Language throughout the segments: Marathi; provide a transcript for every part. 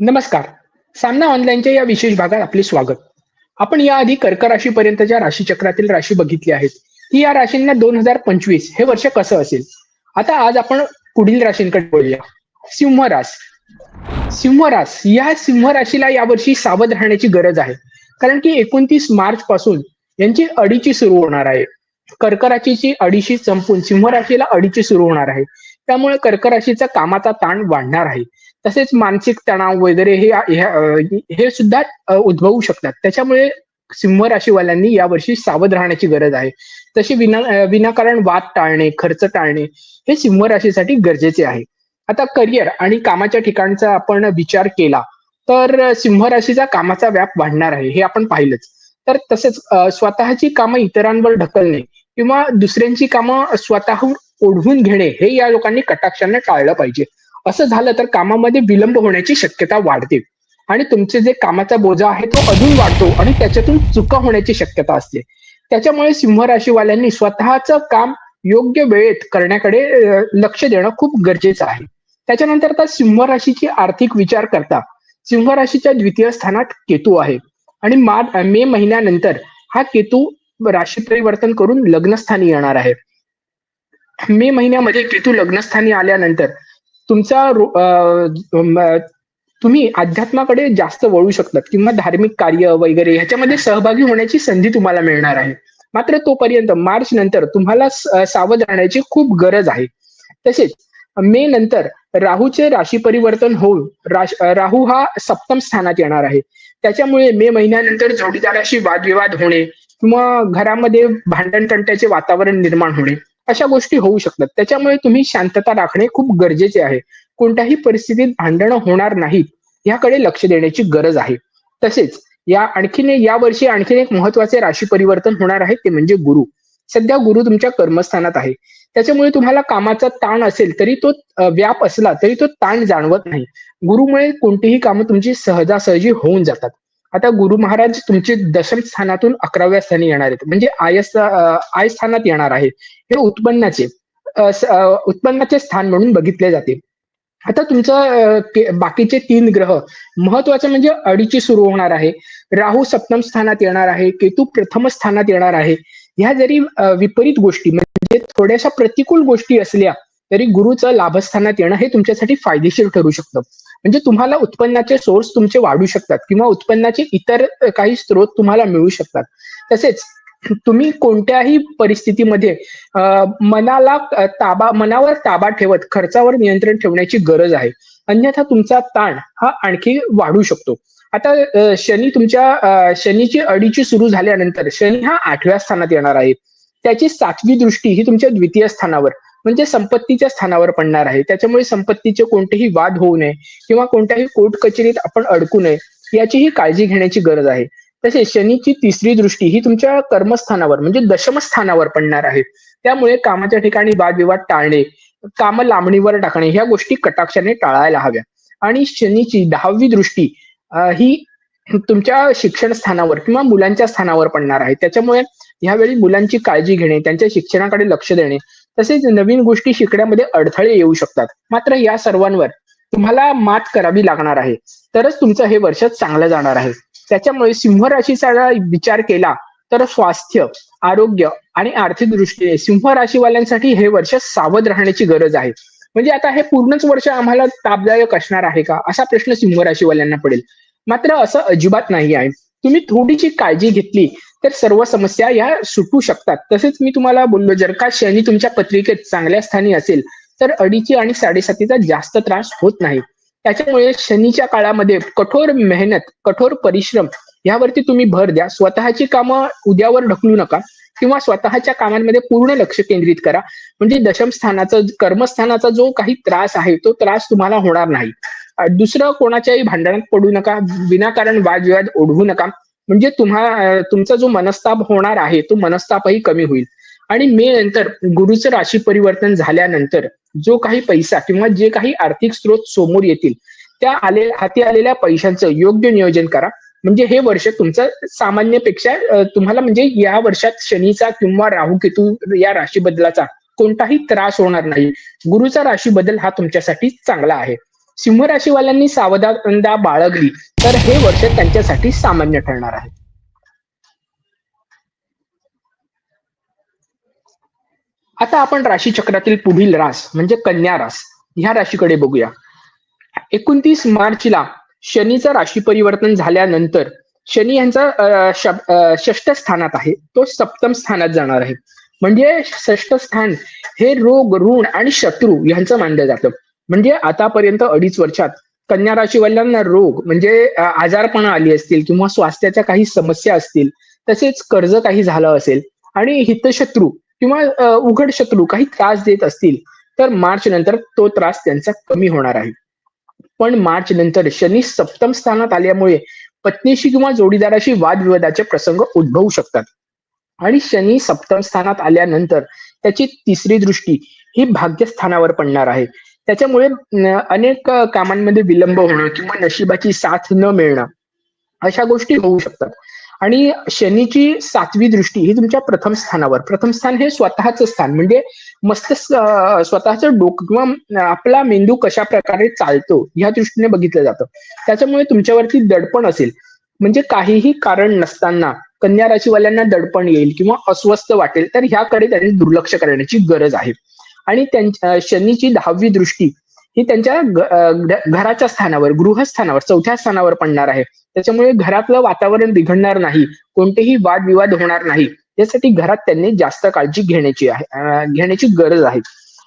नमस्कार. सामना ऑनलाईनच्या या विशेष भागात आपले स्वागत. आपण याआधी कर्क राशीपर्यंतच्या राशीचक्रातील राशी बघितली आहेत. की या राशींना दोन हजार पंचवीस हे वर्ष कसं असेल? आता आज आपण पुढील राशींकडे बोलूया सिंह रास. सिंह रास या सिंह राशीला यावर्षी सावध राहण्याची गरज आहे. कारण की एकोणतीस मार्च पासून यांची अडीची सुरू होणार आहे. कर्क राशीची अडीशी संपून सिंह राशीला अडीची सुरू होणार आहे. त्यामुळे कर्क राशीचा कामाचा ताण वाढणार आहे. तसेच मानसिक तणाव वगैरे हे हे सुद्धा उद्भवू शकतात. त्याच्यामुळे सिंह राशीवाल्यांनी यावर्षी सावध राहण्याची गरज आहे. तशी विना विनाकारण वाद टाळणे खर्च टाळणे हे सिंह राशीसाठी गरजेचे आहे. आता करिअर आणि कामाच्या ठिकाणचा आपण विचार केला तर सिंह राशीचा कामाचा व्याप वाढणार आहे हे आपण पाहिलंच. तर तसेच स्वतःची कामं इतरांवर ढकलणे किंवा दुसऱ्यांची कामं स्वतःहून ओढवून घेणे हे या लोकांनी कटाक्षाने टाळलं पाहिजे. असं झालं तर कामामध्ये विलंब होण्याची शक्यता वाढते. आणि तुमचे जे कामाचा बोजा आहे तो अजून वाढतो आणि त्याच्यातून चुका होण्याची शक्यता असते. त्याच्यामुळे सिंह राशीवाल्यांनी स्वतःचं काम योग्य वेळेत करण्याकडे लक्ष देणं खूप गरजेचं आहे. त्याच्यानंतर आता सिंह राशीची आर्थिक विचार करता. सिंह राशीच्या द्वितीय स्थानात केतू आहे. आणि मार्च मे महिन्यानंतर हा केतू राशी परिवर्तन करून लग्नस्थानी येणार आहे. मे महिन्यामध्ये केतू लग्नस्थानी आल्यानंतर तुमचा तुम्ही अध्यात्माकडे जास्त वळू शकतात किंवा धार्मिक कार्य वगैरे ह्याच्यामध्ये सहभागी होण्याची संधी तुम्हाला मिळणार आहे. मात्र तोपर्यंत मार्च नंतर तुम्हाला सावध राहण्याची खूप गरज आहे. तसेच मे नंतर राहूचे राशी परिवर्तन होऊन राश- राहू हा सप्तम स्थानात येणार आहे. त्याच्यामुळे मे महिन्यानंतर जोडीदाराशी वादविवाद होणे किंवा घरामध्ये भांडण तंट्याचे वातावरण निर्माण होणे. अशा गोष्टी होऊ शकतात. त्याच्यामुळे तुम्ही शांतता राखणे खूप गरजेचे आहे. कोणत्याही परिस्थितीत भांडणं होणार नाहीत याकडे लक्ष देण्याची गरज आहे. तसेच या आणखीन या वर्षी आणखीन एक महत्त्वाचे राशी परिवर्तन होणार आहे ते म्हणजे गुरु. सध्या गुरु तुमच्या कर्मस्थानात आहे. त्याच्यामुळे तुम्हाला कामाचा ताण असेल तरी तो व्याप असला तरी तो ताण जाणवत नाही. गुरुमुळे कोणतीही कामं तुमची सहजासहजी होऊन जातात. आता गुरु महाराज तुमचे दशम स्थानातून अकराव्या स्थानी येणार आहेत. म्हणजे आय आय स्थानात येणार आहे. हे उत्पन्नाचे उत्पन्नाचे स्थान म्हणून बघितले जाते. आता तुमचं बाकीचे तीन ग्रह महत्वाचं म्हणजे अडीची सुरू होणार आहे. राहू सप्तम स्थानात येणार आहे. केतू प्रथम स्थानात येणार आहे. ह्या जरी विपरीत गोष्टी म्हणजे थोड्याशा प्रतिकूल गोष्टी असल्या तरी गुरुचं लाभस्थानात येणं हे तुमच्यासाठी फायदेशीर ठरू शकतं. म्हणजे तुम्हाला उत्पन्नाचे सोर्स तुमचे वाढू शकतात किंवा उत्पन्नाचे इतर काही स्रोत तुम्हाला मिळू शकतात. तसेच तुम्ही कोणत्याही परिस्थितीमध्ये मनाला ताबा मनावर ताबा ठेवत खर्चावर नियंत्रण ठेवण्याची गरज आहे. अन्यथा तुमचा ताण हा आणखी वाढू शकतो. आता शनी तुमच्या शनीची अडीची सुरू झाल्यानंतर शनी हा आठव्या स्थानात येणार आहे. त्याची सातवी दृष्टी ही तुमच्या द्वितीय स्थानावर. म्हणजे संपत्तीच्या स्थानावर पडणार आहे. त्याच्यामुळे संपत्तीचे कोणतेही वाद होऊ नये किंवा कोणत्याही कोर्ट कचेरीत आपण अडकू नये याचीही काळजी घेण्याची गरज आहे. तसेच शनीची तिसरी दृष्टी ही तुमच्या कर्मस्थानावर म्हणजे दशमस्थानावर पडणार आहे. त्यामुळे कामाच्या ठिकाणी वादविवाद टाळणे काम लांबणीवर टाकणे ह्या गोष्टी कटाक्षाने टाळायला हव्या. आणि शनीची दहावी दृष्टी ही तुमच्या शिक्षण स्थानावर किंवा मुलांच्या स्थानावर पडणार आहे. त्याच्यामुळे ह्यावेळी मुलांची काळजी घेणे त्यांच्या शिक्षणाकडे लक्ष देणे तसेच नवीन गोष्टी शिकण्यामध्ये अडथळे येऊ शकतात. मात्र या सर्वांवर तुम्हाला मात करावी लागणार आहे. तरच तुमचं हे वर्ष चांगलं जाणार आहे. त्याच्यामुळे सिंह राशीचा विचार केला तर स्वास्थ्य आरोग्य आणि आर्थिक दृष्टीने सिंह राशीवाल्यांसाठी हे वर्ष सावध राहण्याची गरज आहे. म्हणजे आता हे पूर्णच वर्ष आम्हाला तापदायक असणार आहे का? असा प्रश्न सिंह राशीवाल्यांना पडेल. मात्र असं अजिबात नाही आहे. तुम्ही थोडीशी काळजी घेतली तर सर्व समस्या या सुटू शकतात. तसेच मी तुम्हाला बोललो जर का शनी तुमच्या पत्रिकेत चांगल्या स्थानी असेल तर अडीची आणि साडेसातीचा जास्त त्रास होत नाही. त्याच्यामुळे शनीच्या काळामध्ये कठोर मेहनत कठोर परिश्रम यावरती तुम्ही भर द्या. स्वतःची कामं उद्यावर ढकलू नका किंवा स्वतःच्या कामांमध्ये पूर्ण लक्ष केंद्रित करा. म्हणजे दशमस्थानाचा कर्मस्थानाचा जो काही त्रास आहे तो त्रास तुम्हाला होणार नाही. दुसरं कोणाच्याही भांडणात पडू नका. विनाकारण वादविवाद ओढवू नका. म्हणजे तुम्हा तुमचा जो मनस्ताप होणार आहे तो मनस्तापही कमी होईल. आणि मे नंतर गुरुचं राशी परिवर्तन झाल्यानंतर जो काही पैसा किंवा जे काही आर्थिक स्रोत समोर येतील त्या आले हाती आलेल्या पैशांचं योग्य नियोजन करा. म्हणजे हे वर्ष तुमचं सामान्यपेक्षा तुम्हाला म्हणजे या वर्षात शनीचा किंवा राहू केतू या राशी बदलाचा कोणताही त्रास होणार नाही. गुरुचा राशी बदल हा तुमच्यासाठी चांगला आहे. सिंह राशीवाल्यांनी सावधानता बाळगली तर हे वर्ष त्यांच्यासाठी सामान्य ठरणार आहे. आता आपण राशी चक्रातील पुढील रास म्हणजे कन्या रास ह्या राशीकडे बघूया. एकोणतीस मार्चला शनीचं राशी परिवर्तन झाल्यानंतर शनी यांचा षष्ठ स्थानात आहे तो सप्तम स्थानात जाणार आहे. म्हणजे षष्ठ स्थान हे रोग ऋण आणि शत्रू यांचं मानलं जातं. म्हणजे आतापर्यंत अडीच वर्षात कन्या राशीवाल्यांना रोग म्हणजे आजारपणा आली असतील किंवा स्वास्थ्याच्या काही समस्या असतील तसेच कर्ज काही झालं असेल आणि हितशत्रू किंवा उघड शत्रू काही त्रास देत असतील तर मार्च नंतर तो त्रास त्यांचा कमी होणार आहे. पण मार्च नंतर शनी सप्तम स्थानात आल्यामुळे पत्नीशी किंवा जोडीदाराशी वादविवादाचे प्रसंग उद्भवू शकतात. आणि शनी सप्तम स्थानात आल्यानंतर त्याची तिसरी दृष्टी ही भाग्यस्थानावर पडणार आहे. त्याच्यामुळे अनेक कामांमध्ये विलंब होणं किंवा नशिबाची साथ न मिळणं अशा गोष्टी होऊ शकतात. आणि शनीची सातवी दृष्टी ही तुमच्या प्रथम स्थानावर. प्रथम स्थान हे स्वतःचं स्थान. म्हणजे मस्त स्वतःचं डोकं किंवा आपला मेंदू कशा प्रकारे चालतो ह्या दृष्टीने बघितलं जातं. त्याच्यामुळे तुमच्यावरती दडपण असेल. म्हणजे काहीही कारण नसताना कन्या राशीवाल्यांना दडपण येईल किंवा अस्वस्थ वाटेल तर ह्याकडे त्यांनी दुर्लक्ष करण्याची गरज आहे. आणि त्यांच्या शनीची दहावी दृष्टी ही त्यांच्या घराच्या स्थानावर गृहस्थानावर चौथ्या स्थानावर पडणार आहे. त्याच्यामुळे घरातलं वातावरण बिघडणार नाही कोणतेही वादविवाद होणार नाही. यासाठी घरात त्यांनी जास्त काळजी घेण्याची आहे घेण्याची गरज आहे.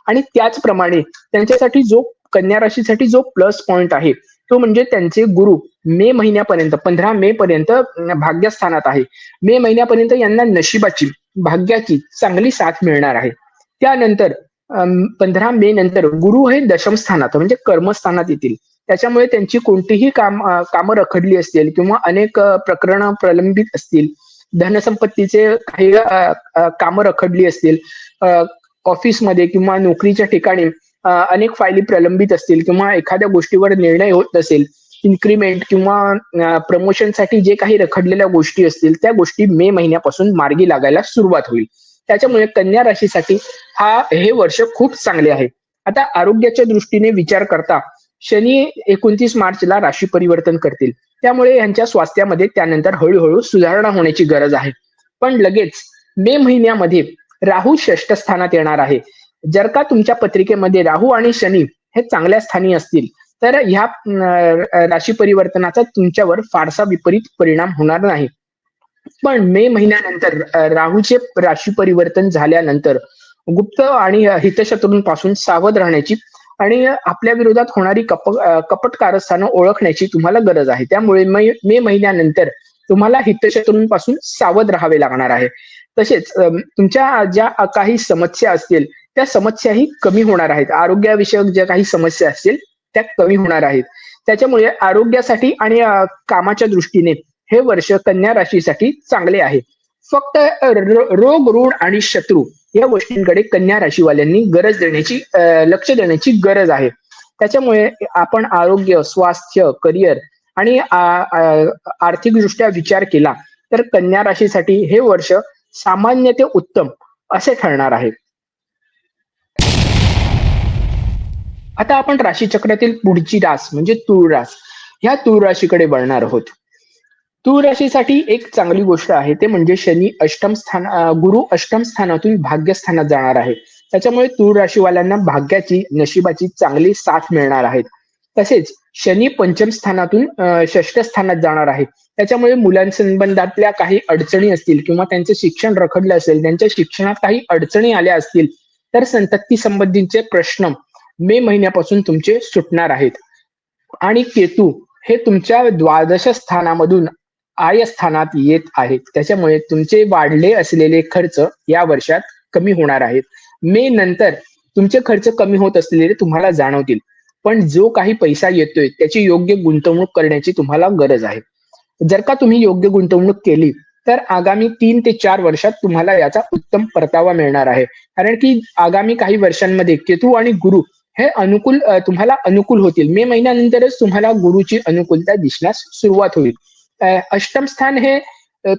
आणि त्याचप्रमाणे त्यांच्यासाठी जो कन्या राशीसाठी जो प्लस पॉइंट आहे तो म्हणजे त्यांचे गुरु मे महिन्यापर्यंत पंधरा मे पर्यंत भाग्यस्थानात आहे. मे महिन्यापर्यंत यांना नशिबाची भाग्याची चांगली साथ मिळणार आहे. त्यानंतर पंधरा मे नंतर गुरु हे दशमस्थानात म्हणजे कर्मस्थानात येतील. त्याच्यामुळे त्यांची कोणतीही काम कामं रखडली असतील किंवा अनेक प्रकरण प्रलंबित असतील धनसंपत्तीचे काही कामं रखडली असतील ऑफिसमध्ये किंवा नोकरीच्या ठिकाणी अनेक फायली प्रलंबित असतील किंवा एखाद्या गोष्टीवर निर्णय होत असेल इन्क्रीमेंट किंवा प्रमोशनसाठी जे काही रखडलेल्या गोष्टी असतील त्या गोष्टी मे महिन्यापासून मार्गी लागायला सुरुवात होईल. त्याच्यामुळे कन्या राशीसाठी हा हे वर्ष खूप चांगले आहे. आता आरोग्याच्या दृष्टीने विचार करता शनी एकोणतीस मार्चला राशी परिवर्तन करतील. त्यामुळे यांच्या स्वास्थ्यामध्ये त्यानंतर हळूहळू सुधारणा होण्याची गरज आहे. पण लगेच मे महिन्यामध्ये राहू षष्ठ स्थानात येणार आहे. जर का तुमच्या पत्रिकेमध्ये राहू आणि शनी हे चांगल्या स्थानी असतील तर ह्या राशी परिवर्तनाचा तुमच्यावर फारसा विपरीत परिणाम होणार नाही. पण मे महिन्यानंतर राहूचे राशी परिवर्तन झाल्यानंतर गुप्त आणि हितशत्रूंपासून सावध राहण्याची आणि आपल्या विरोधात होणारी कप कपट कारस्थानं ओळखण्याची तुम्हाला गरज आहे. त्यामुळे मे महिन्यानंतर तुम्हाला हितशत्रूंपासून सावध राहावे लागणार आहे. तसेच तुमच्या ज्या काही समस्या असतील त्या समस्याही कमी होणार आहेत. आरोग्याविषयक ज्या काही समस्या असतील त्या कमी होणार आहेत. त्याच्यामुळे आरोग्यासाठी आणि कामाच्या दृष्टीने हे वर्ष कन्या राशीसाठी चांगले आहे. फक्त रोग ऋण आणि शत्रू या गोष्टींकडे कन्या राशीवाल्यांनी गरज देण्याची लक्ष देण्याची गरज आहे. त्याच्यामुळे आपण आरोग्य स्वास्थ्य करिअर आणि आर्थिकदृष्ट्या विचार केला तर कन्या राशीसाठी हे वर्ष सामान्य ते उत्तम असे ठरणार आहे. आता आपण राशीचक्रातील पुढची रास म्हणजे तूळ रास ह्या तूळ राशीकडे वळणार आहोत. तूळ राशीसाठी एक चांगली गोष्ट आहे ते म्हणजे शनी अष्टम स्थान गुरु अष्टम स्थानातून भाग्यस्थानात जाणार आहे. त्याच्यामुळे तूळ राशीवाल्यांना भाग्याची नशिबाची चांगली साथ मिळणार आहे. तसेच शनी पंचम स्थानातून षष्ठ स्थानात जाणार आहे. त्याच्यामुळे मुलांसंबंधातल्या काही अडचणी असतील किंवा त्यांचं शिक्षण रखडलं असेल त्यांच्या शिक्षणात काही अडचणी आल्या असतील तर संतती संबंधीचे प्रश्न मे महिन्यापासून तुमचे सुटणार आहेत. आणि केतू हे तुमच्या द्वादश स्थानामधून आय स्थानात येत आहेत. त्याच्यामुळे तुमचे वाढले असलेले खर्च या वर्षात कमी होणार आहेत. मे नंतर तुमचे खर्च कमी होत असलेले तुम्हाला जाणवतील. पण जो काही पैसा येतोय त्याची योग्य गुंतवणूक करण्याची तुम्हाला गरज आहे. जर का तुम्ही योग्य गुंतवणूक केली तर आगामी तीन ते चार वर्षात तुम्हाला याचा उत्तम परतावा मिळणार आहे. कारण की आगामी काही वर्षांमध्ये केतू आणि गुरु हे अनुकूल तुम्हाला अनुकूल होतील. मे महिन्यानंतरच तुम्हाला गुरुची अनुकूलता दिसण्यास सुरुवात होईल. अष्टम स्थान हे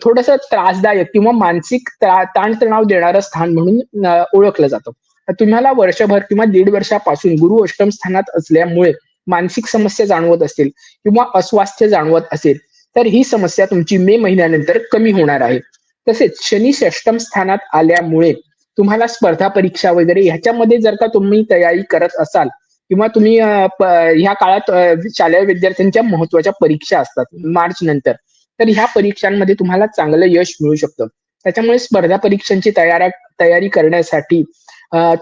थोडस त्रासदायक किंवा मानसिक ताणतणाव देणारं स्थान म्हणून ओळखलं जातं. तुम्हाला वर्षभर किंवा दीड वर्षापासून गुरु अष्टम स्थानात असल्यामुळे मानसिक समस्या जाणवत असतील किंवा अस्वास्थ्य जाणवत असेल तर ही समस्या तुमची मे महिन्यानंतर कमी होणार आहे. तसेच शनी षष्टम स्थानात आल्यामुळे तुम्हाला स्पर्धा परीक्षा वगैरे ह्याच्यामध्ये जर का तुम्ही तयारी करत असाल किंवा तुम्ही ह्या काळात शालेय विद्यार्थ्यांच्या महत्त्वाच्या परीक्षा असतात मार्च नंतर. तर ह्या परीक्षांमध्ये तुम्हाला चांगलं यश मिळू शकतं. त्याच्यामुळे स्पर्धा परीक्षांची तयारी तयारी करण्यासाठी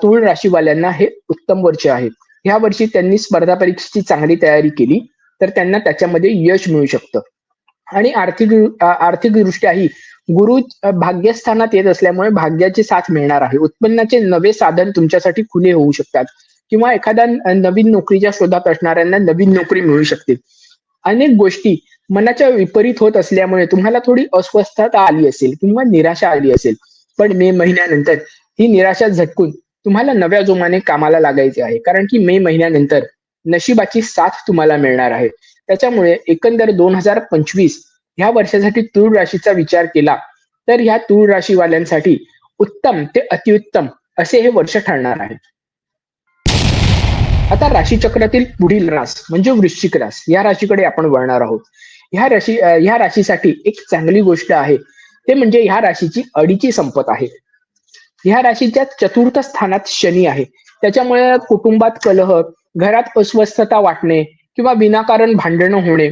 तुळ राशीवाल्यांना हे उत्तम वर्ष आहे. ह्या वर्षी त्यांनी स्पर्धा परीक्षेची चांगली तयारी केली तर त्यांना त्याच्यामध्ये यश मिळू शकतं. आणि आर्थिक आर्थिक दृष्ट्याही गुरु भाग्यस्थानात येत असल्यामुळे भाग्याची साथ मिळणार आहे. उत्पन्नाचे नवे साधन तुमच्यासाठी खुले होऊ शकतात. किंवा एखाद्या नवीन नोकरीच्या शोधात असणाऱ्यांना नवीन नोकरी मिळू शकते. अनेक गोष्टी मनाच्या विपरीत होत असल्यामुळे तुम्हाला थोडी अस्वस्थता आली असेल किंवा निराशा आली असेल. पण मे महिन्यानंतर ही निराशा झटकून तुम्हाला नव्या जोमाने कामाला लागायचे आहे. कारण की मे महिन्यानंतर नशिबाची साथ तुम्हाला मिळणार आहे. त्याच्यामुळे एकंदर दोन हजार पंचवीस ह्या वर्षासाठी तूळ राशीचा विचार केला तर ह्या तूळ राशीवाल्यांसाठी उत्तम ते अतिउत्तम असे हे वर्ष ठरणार आहे. आता राशीचक्रातील पुढील रास म्हणजे वृश्चिक रास या राशीकडे आपण वळणार आहोत. ह्या राशी ह्या राशीसाठी एक चांगली गोष्ट आहे ते म्हणजे ह्या राशीची अडीची संपत आहे. ह्या राशीच्या चतुर्थ स्थानात शनी आहे त्याच्यामुळे कुटुंबात कलह घरात अस्वस्थता वाटणे किंवा विनाकारण भांडणं होणे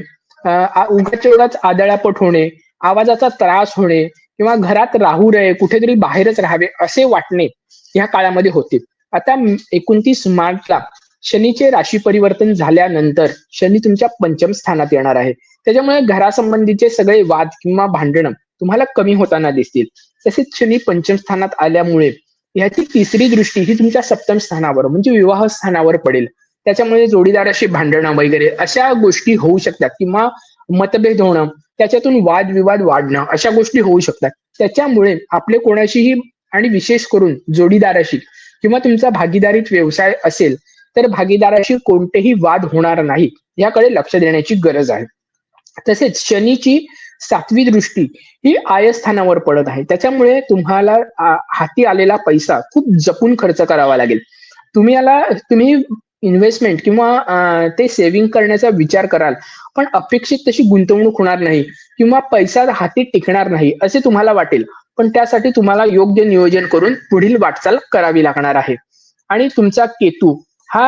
उगाच उगाच आदळापट होणे आवाजाचा त्रास होणे किंवा घरात राहू नये कुठेतरी बाहेरच राहावे असे वाटणे ह्या काळामध्ये होते आता एकोणतीस मार्चला शनीचे राशी परिवर्तन झाल्यानंतर शनी तुमच्या पंचम स्थानात येणार आहे. त्याच्यामुळे घरासंबंधीचे सगळे वाद किंवा भांडणं तुम्हाला कमी होताना दिसतील. तसेच शनी पंचम स्थानात आल्यामुळे ह्याची तिसरी दृष्टी ही तुमच्या सप्तम स्थानावर म्हणजे विवाह स्थानावर पडेल. त्याच्यामुळे जोडीदाराशी भांडणं वगैरे अशा गोष्टी होऊ शकतात किंवा मतभेद होणं त्याच्यातून वादविवाद वाढणं अशा गोष्टी होऊ शकतात. त्याच्यामुळे आपले कोणाशीही आणि विशेष करून जोडीदाराशी किंवा तुमचा भागीदारीत व्यवसाय असेल तर भागीदाराशी कोणतेही वाद होणार नाही याकडे लक्ष देण्याची गरज आहे. तसेच शनीची सातवी दृष्टी ही आयस्थानावर पडत आहे. त्याच्यामुळे तुम्हाला हाती आलेला पैसा खूप जपून खर्च करावा लागेल. तुम्ही याला तुम्ही इन्व्हेस्टमेंट किंवा ते सेव्हिंग करण्याचा विचार कराल पण अपेक्षित तशी गुंतवणूक होणार नाही किंवा पैसा हाती टिकणार नाही असे तुम्हाला वाटेल. पण त्यासाठी तुम्हाला योग्य नियोजन करून पुढील वाटचाल करावी लागणार आहे. आणि तुमचा केतू हा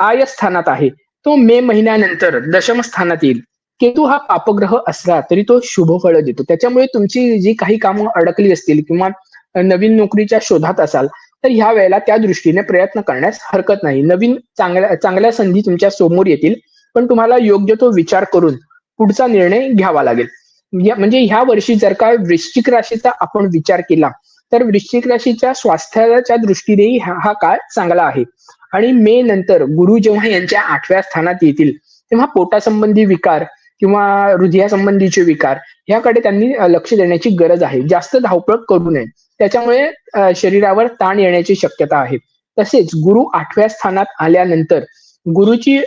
आय स्थानात आहे. तो मे महिन्यानंतर दशम स्थानात येईल. केतू हा पापग्रह असला तरी तो शुभ फळ देतो. त्याच्यामुळे तुमची जी काही कामं अडकली असतील किंवा नवीन नोकरीच्या शोधात असाल तर ह्या वेळेला त्या दृष्टीने प्रयत्न करण्यास हरकत नाही. नवीन चांगल्या चांगल्या संधी तुमच्यासमोर येतील पण तुम्हाला योग्य तो विचार करून पुढचा निर्णय घ्यावा लागेल. म्हणजे ह्या वर्षी जर का वृश्चिक राशीचा आपण विचार केला तर वृश्चिक राशीच्या स्वास्थ्याच्या दृष्टीनेही हा काळ चांगला आहे. आणि मे नंतर गुरु जेव्हा यांच्या आठव्या स्थानात येतील तेव्हा पोटासंबंधी विकार किंवा हृदयासंबंधीचे विकार ह्याकडे त्यांनी लक्ष देण्याची गरज आहे. जास्त धावपळ करू नये. त्याच्यामुळे शरीरावर ताण येण्याची शक्यता आहे. तसेच गुरु आठव्या स्थानात आल्यानंतर गुरुची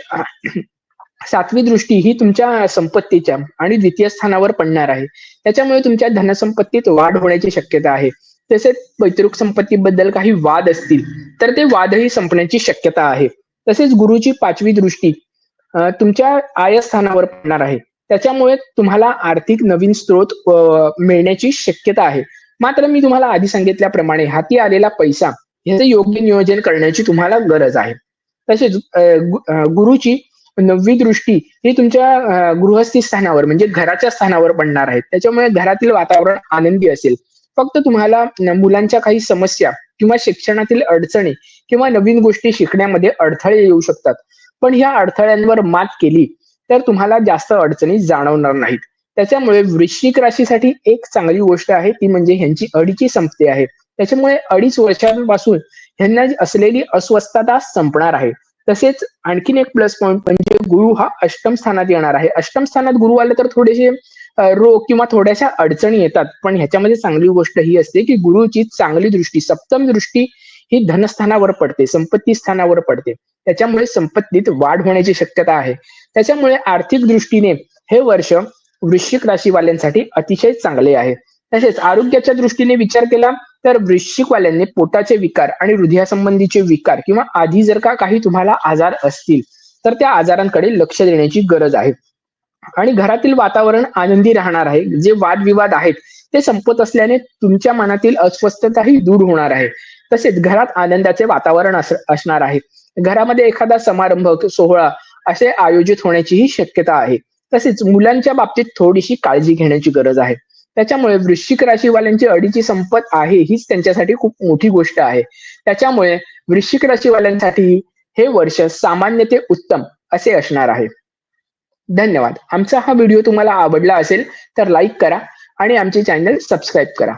सातवी दृष्टी ही तुमच्या संपत्तीच्या आणि द्वितीय स्थानावर पडणार आहे. त्याच्यामुळे तुमच्या धनसंपत्तीत वाढ होण्याची शक्यता आहे. तसेच पैतृक संपत्तीबद्दल काही वाद असतील तर ते वादही संपण्याची शक्यता आहे. तसेच गुरुची पाचवी दृष्टी तुमच्या आय स्थानावर पडणार आहे. त्याच्यामुळे तुम्हाला आर्थिक नवीन स्त्रोत मिळण्याची शक्यता आहे. मात्र मी तुम्हाला आधी सांगितल्याप्रमाणे हाती आलेला पैसा याचे योग्य नियोजन करण्याची तुम्हाला गरज आहे. तसेच गुरुची नववी दृष्टी ही तुमच्या गृहस्थी स्थानावर म्हणजे घराच्या स्थानावर पडणार आहे. त्याच्यामुळे घरातील वातावरण आनंदी असेल. फक्त तुम्हाला मुलांच्या काही समस्या किंवा शिक्षणातील अडचणी किंवा नवीन गोष्टी शिकण्यामध्ये अडथळे येऊ शकतात. पण ह्या अडथळ्यांवर मात केली तर तुम्हाला जास्त अडचणी जाणवणार नाहीत. त्याच्यामुळे वृश्चिक राशीसाठी एक चांगली गोष्ट आहे ती म्हणजे ह्यांची अडीची संपते आहे. त्याच्यामुळे अडीच वर्षांपासून ह्यांना असलेली अस्वस्थता संपणार आहे. तसेच आणखीन एक प्लस पॉईंट म्हणजे गुरु हा अष्टम स्थानात येणार आहे. अष्टम स्थानात गुरु आले तर थोडेसे रोग किंवा थोड्याशा अडचणी येतात. पण ह्याच्यामध्ये चांगली गोष्ट ही असते की गुरुची चांगली दृष्टी सप्तम दृष्टी ही धनस्थानावर पडते संपत्ती स्थानावर पडते. त्याच्यामुळे संपत्तीत वाढ होण्याची शक्यता आहे. त्याच्यामुळे आर्थिक दृष्टीने हे वर्ष वृश्चिक राशीवाल्यांसाठी अतिशय चांगले आहे. तसेच आरोग्याच्या दृष्टीने विचार केला तर वृश्चिकवाल्यांनी पोटाचे विकार आणि हृदयासंबंधीचे विकार किंवा आधी जर का काही तुम्हाला आजार असतील तर त्या आजारांकडे लक्ष देण्याची गरज आहे. आणि घरातील वातावरण आनंदी राहणार आहे. जे वादविवाद आहेत ते संपत असल्याने तुमच्या मनातील अस्वस्थताही दूर होणार आहे. तसेच घरात आनंदाचे वातावरण असणार आहे. घरामध्ये एखादा समारंभ सोहळा असे आयोजित होण्याचीही शक्यता आहे. तसेच मुलांच्या बाबतीत थोडीशी काळजी घेण्याची गरज आहे. त्याच्यामुळे वृश्चिक राशीवाल्यांची अडीची संपत आहे हीच त्यांच्यासाठी खूप मोठी गोष्ट आहे. त्याच्यामुळे वृश्चिक राशीवाल्यांसाठी हे वर्ष सामान्य ते उत्तम असे असणार आहे. धन्यवाद. आमचा हा व्हिडिओ तुम्हाला आवडला असेल तर लाईक करा आणि आमचे चॅनल सबस्क्राईब करा.